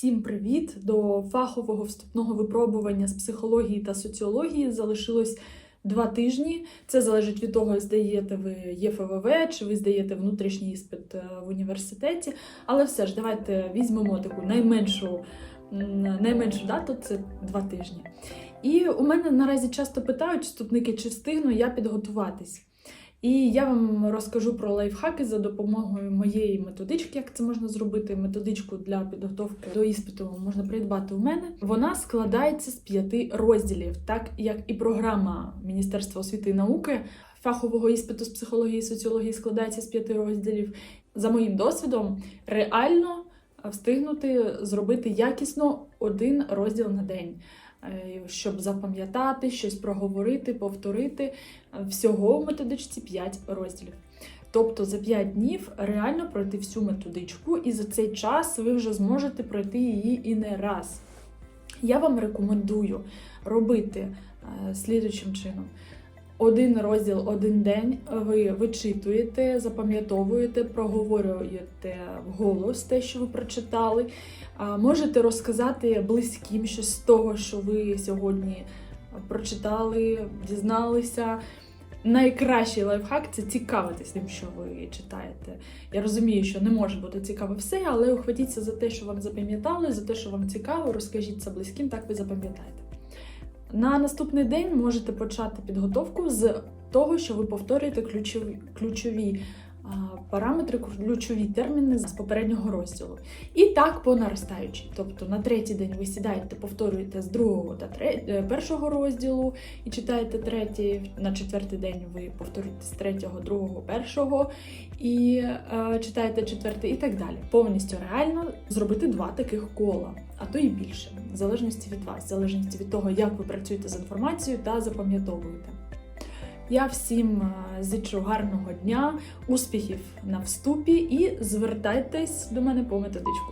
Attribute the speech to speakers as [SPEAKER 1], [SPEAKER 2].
[SPEAKER 1] Всім привіт! До фахового вступного випробування з психології та соціології залишилось два тижні. Це залежить від того, здаєте ви ЄФВВ чи ви здаєте внутрішній іспит е, в університеті. Але все ж, давайте візьмемо таку найменшу, найменшу дату це два тижні. І у мене наразі часто питають вступники, чи встигну я підготуватись. І я вам розкажу про лайфхаки за допомогою моєї методички, як це можна зробити. Методичку для підготовки до іспиту можна придбати у мене. Вона складається з п'яти розділів, так як і програма Міністерства освіти і науки фахового іспиту з психології і соціології складається з п'яти розділів. За моїм досвідом, реально встигнути зробити якісно один розділ на день. Е, Щоб запам'ятати, щось проговорити, повторити. Всього в методичці 5 розділів. Тобто за 5 днів реально пройти всю методичку, і за цей час ви вже зможете пройти її і не раз. Я вам рекомендую робити е, слідуючим чином. Один розділ, один день ви вичитуєте, запам'ятовуєте, проговорюєте вголос те, що ви прочитали. Можете розказати близьким щось з того, що ви сьогодні прочитали, дізналися. Найкращий лайфхак це цікавитись тим, що ви читаєте. Я розумію, що не може бути цікаво все, але ухватіться за те, що вам запам'ятали, за те, що вам цікаво, розкажіть це близьким, так ви запам'ятаєте. На наступний день можете почати підготовку з того, що ви повторюєте ключові, ключові параметри, ключові терміни з попереднього розділу. І так по наростаючій. Тобто на третій день ви сідаєте, повторюєте з другого та тре- е, першого розділу і читаєте третій. На четвертий день ви повторюєте з третього, другого, першого і е, читаєте четвертий, і так далі. Повністю реально зробити два таких кола, а то і більше, в залежності від вас, в залежності від того, як ви працюєте з інформацією та запам'ятовуєте. Я всім е, зичу гарного дня, успіхів на вступі і звертайтесь до мене по методичку.